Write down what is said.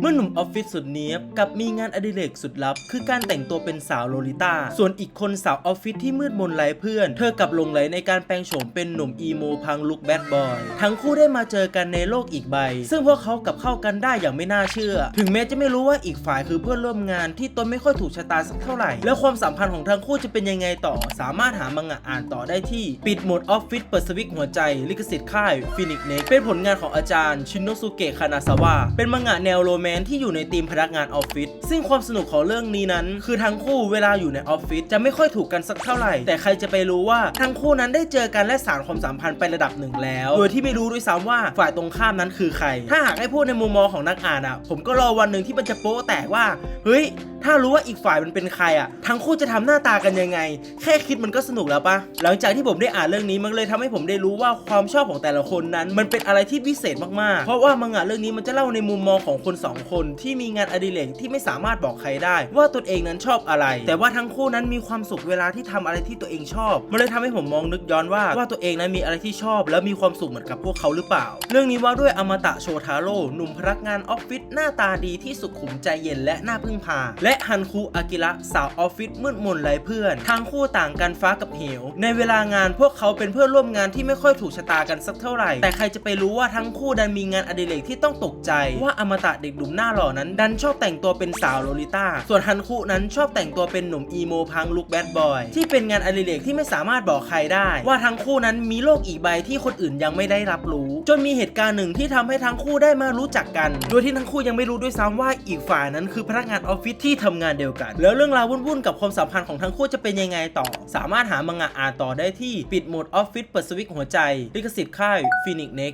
เมื่อหนุ่มออฟฟิศสุดเนี้ยบกับมีงานอดิเรกสุดลับ คือการแต่งตัวเป็นสาวโลลิต้า ส่วนอีกคนสาวออฟฟิศที่มืดมนไร้เพื่อน เธอกับลงไหลในการแปลงโฉมเป็นหนุ่มอีโมพังลุคแบดบอย ทั้งคู่ได้มาเจอกันในโลกอีกใบ ซึ่งพวกเขากับเข้ากันได้อย่างไม่น่าเชื่อ ถึงแม้จะไม่รู้ว่าอีกฝ่ายคือเพื่อนร่วมงานที่ตนไม่ค่อยถูกชะตาสักเท่าไหร่ แล้วความสัมพันธ์ของทั้งคู่จะเป็นยังไงต่อ สามารถหามังงะอ่านต่อได้ที่ปิดโหมดออฟฟิศเปิดสวิตหัวใจ ลิขสิทธิ์ค่ายฟินิกเน็กเป็นผลงานของอาจารย์ชินโนสุเกะคานาซาวะเป็นมังงะแนวโรแมนที่อยู่ในทีมพนักงานออฟฟิศซึ่งความสนุกของเรื่องนี้นั้น คือทั้งคู่เวลาอยู่ในออฟฟิศจะไม่ค่อยถูกกันสักเท่าไหร่ แต่ใครจะไปรู้ว่าทั้งคู่นั้นได้เจอกันและสารความสัมพันธ์ไประดับหนึ่งแล้ว โดยที่ไม่รู้ด้วยซ้ำว่าฝ่ายตรงข้ามนั้นคือใคร ถ้าหากให้พูดในมุมมองของนักอ่านอะ ผมก็รอวันหนึ่งที่มันจะโป๊ะแตกว่า เฮ้ย ถ้ารู้ว่าอีกฝ่ายมันเป็นใครอะทั้งคู่จะทำหน้าตากันยังไง แค่คิดมันก็สนุกแล้วปะหลังจากที่ผมได้อ่านเรื่องนี้มันเลยทำให้ผมได้รู้ว่าความชอบของแต่ละคนนั้น มันเป็นอะไรที่พิเศษมากๆ เพราะว่ามังงะเรื่องนี้มันจะเล่าในมุมมองของคนสองคน ที่มีงานอดิเรกที่ไม่สามารถบอกใครได้ ว่าตนเองนั้นชอบอะไร แต่ว่าทั้งคู่นั้นมีความสุขเวลาที่ทำอะไรที่ตัวเองชอบ มันเลยทำให้ผมมองนึกย้อนว่าว่าตัวเองนั้นมีอะไรที่ชอบ แล้วมีความสุขเหมือนกับพวกเขาหรือเปล่า เรื่องนี้ว่าด้วยอมตะโชทาโร่หนุ่มพนักงานออฟฟิศหน้าตาดีที่สุขุมใจเย็นและน่าพึ่งพา และฮันคุอากิระสาวออฟฟิศมืดมนไร้เพื่อน ทั้งคู่ต่างกันฟ้ากับเหว ในเวลางานพวกเขาเป็นเพื่อนร่วมงานที่ไม่ค่อยถูกชะตากันสักเท่าไหร่ แต่ใครจะไปรู้ว่าทั้งคู่ดันมีงานอดิเรกที่ต้องตกใจ ว่าอมตะเด็กหนุ่มหน้าหล่อนั้น ดันชอบแต่งตัวเป็นสาวโลลิต้า ส่วนฮันคุนั้นชอบแต่งตัวเป็นหนุ่มอีโมพังลุคแบดบอยที่เป็นงานอดิเรกที่ไม่สามารถบอกใครได้ ว่าทั้งคู่นั้นมีโลกอีกใบที่คนอื่นยังไม่ได้รับรู้ จนมีเหตุการณ์หนึ่งที่ทำให้ทั้งคู่ได้มารู้จักกัน โดยที่ทั้งคู่ยังไม่รู้ด้วยซ้ำว่าอีกฝ่ายนั้นคือพนักงานออฟฟิศที่ทำงานเดียวกัน แล้วเรื่องราววุ่นๆกับความสัมพันธ์ของทั้งคู่จะเป็นยังไงต่อ สามารถหามังงะอ่านต่อได้ที่ปิดโหมดออฟฟิศเปิดสวิตหัวใจลิขสิทธิ์ค่ายฟินิกเน็ก